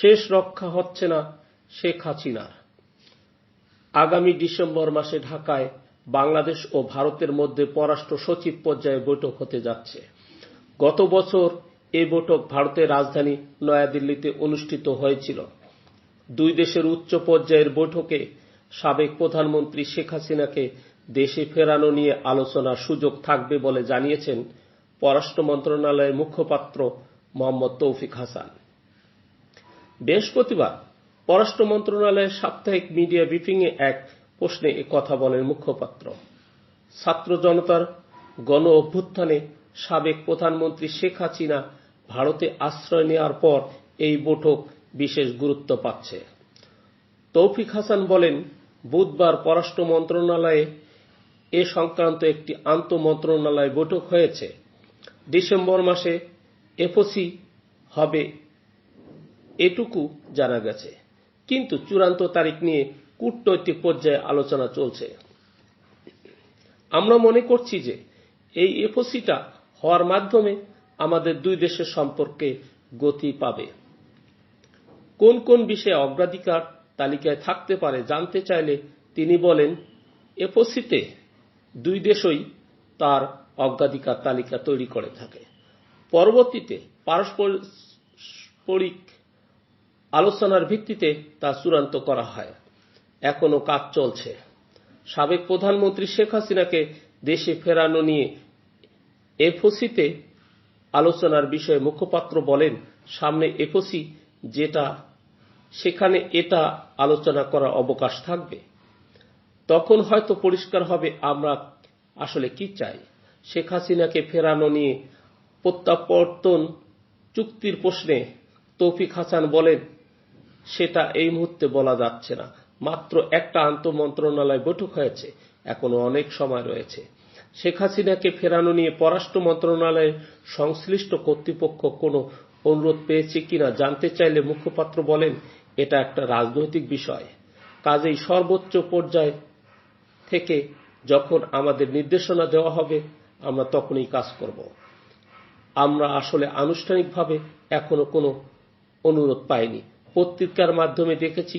শেষ রক্ষা হচ্ছে না শেখ হাসিনার আগামী ডিসেম্বর মাসে ঢাকায় বাংলাদেশ ও ভারতের মধ্যে পররাষ্ট্র সচিব পর্যায়ে বৈঠক হতে যাচ্ছে। গত বছর এই বৈঠক ভারতের রাজধানী নয়াদিল্লিতে অনুষ্ঠিত হয়েছিল। দুই দেশের উচ্চ পর্যায়ের বৈঠকে সাবেক প্রধানমন্ত্রী শেখ হাসিনাকে দেশে ফেরানো নিয়ে আলোচনার সুযোগ থাকবে বলে জানিয়েছেন পররাষ্ট্র মন্ত্রণালয়ের মুখপাত্র মোহাম্মদ তৌফিক হাসান। বৃহস্পতিবার পররাষ্ট্র মন্ত্রণালয়ের সাপ্তাহিক মিডিয়া ব্রিফিংয়ে এক প্রশ্নে কথা বলেন মুখপাত্র। ছাত্র জনতার গণ অভ্যুত্থানে সাবেক প্রধানমন্ত্রী শেখ হাসিনা ভারতে আশ্রয় নেওয়ার পর এই বৈঠক বিশেষ গুরুত্ব পাচ্ছে। তৌফিক হাসান বলেন, বুধবার পররাষ্ট্র মন্ত্রণালয়ে এ সংক্রান্ত একটি আন্তঃমন্ত্রণালয় বৈঠক হয়েছে। ডিসেম্বর মাসে এফওসি হবে এটুকু জানা গেছে। কিন্তু চূড়ান্ত তারিখ নিয়ে কূটনৈতিক পর্যায়ে আলোচনা চলছে। আমরা মনে করছি যে এই এফওসিটা হওয়ার মাধ্যমে আমাদের দুই দেশের সম্পর্কে গতি পাবে। কোন কোন বিষয়ে অগ্রাধিকার তালিকায় থাকতে পারে জানতে চাইলে তিনি বলেন, এফওসিতে দুই দেশই তার অগ্রাধিকার তালিকা তৈরি করে থাকে। পরবর্তীতে পারস্পরিক আলোচনার ভিত্তিতে তা চূড়ান্ত করা হয়। এখনও কাজ চলছে। সাবেক প্রধানমন্ত্রী শেখ হাসিনাকে দেশে ফেরানো নিয়ে এফওসিতে আলোচনার বিষয়ে মুখপাত্র বলেন, সামনে এফওসি যেটা, সেখানে এটা আলোচনা করার অবকাশ থাকবে। তখন হয়তো পরিষ্কার হবে আমরা আসলে কি চাই। শেখ হাসিনাকে ফেরানো নিয়ে প্রত্যাবর্তন চুক্তির প্রশ্নে তৌফিক হাসান বলেন সেটা এই মুহূর্তে বলা যাচ্ছে না। মাত্র একটা আন্তঃমন্ত্রণালয় বৈঠক হয়েছে, এখনও অনেক সময় রয়েছে। শেখ হাসিনাকে ফেরানো নিয়ে পররাষ্ট্র মন্ত্রণালয়ের সংশ্লিষ্ট কর্তৃপক্ষ কোনো অনুরোধ পেয়েছে কিনা জানতে চাইলে মুখপাত্র বলেন, এটা একটা রাজনৈতিক বিষয়। কাজেই সর্বোচ্চ পর্যায় থেকে যখন আমাদের নির্দেশনা দেওয়া হবে, আমরা তখনই কাজ করব। আমরা আসলে আনুষ্ঠানিকভাবে এখনও কোনো অনুরোধ পাইনি। পত্রিকার মাধ্যমে দেখেছি।